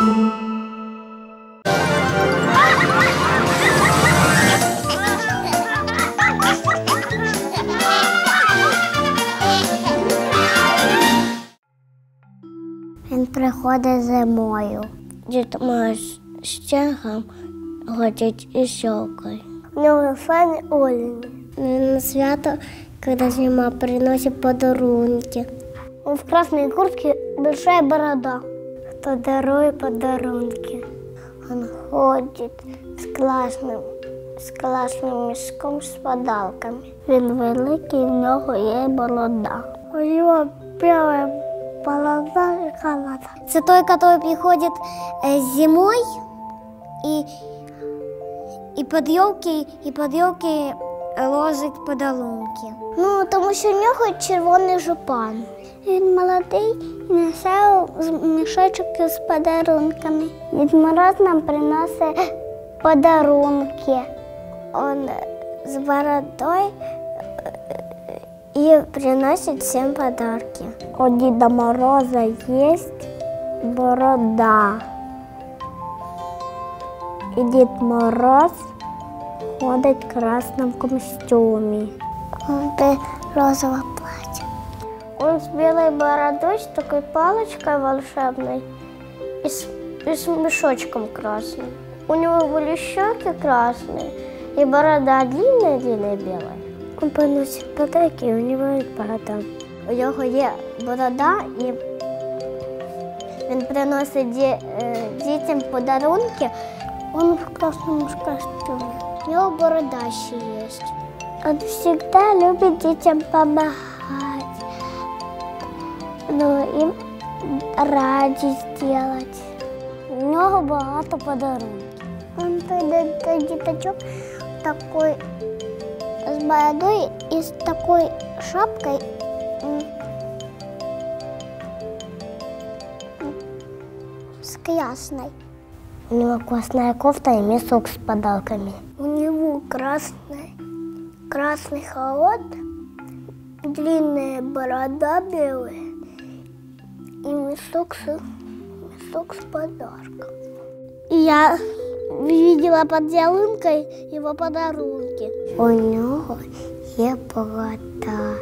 Він приходить зимою. Дід Мороз з чергом ходить і щелкою. У нього фан Олені. На свято, коли зима приносить подарунки. Он в красной куртке большая борода. Кто дарует подарунки. Он ходит з класним, з класним мішком з подарками. Він великий, в нього є борода. У нього біла борода і халата. Це той, який приходить е, зимой і, і під елки, і під елки ложить подарунки. Ну, тому що в нього червоний жупан. Він молодий і несе мішочок з подарунками. Дід Мороз нам приносить подарунки. Он з бородою і приносить всім подарки. У Діда Мороза є борода. І Дід Мороз ходить в красному костюмі. розовое платье. Он с белой бородой, с такой палочкой волшебной и с, и с мешочком красным. У него были щеки красные и борода длинная-длинная белая. Он приносит подарки, и у него есть борода. У нього є борода, і він приносить ді, е, дітям подарунки. Он в красному костюме. У нього борода ще є. Он всегда любит детям помогать. Ну, им раді сделать. У нього багато подарунків. Он той, той діточок такой з бородой і з такою шапкою. м, м, С красной. У него классная кофта и мешок с подарками. У него красная, красный халат, длинная борода белая и мешок с, мешок с подарком. И я видела под ялинкой его подарунки. У нього є борода,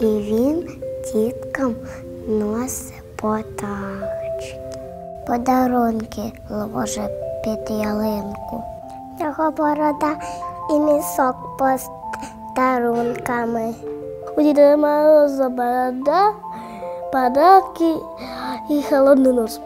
і він діткам носить подарочки. Подарунки ложить під ялинку. Його борода Ini sok Sokpos Tarun kami. Uji Dharma Zabarada pada Ki Ihalon Nunus.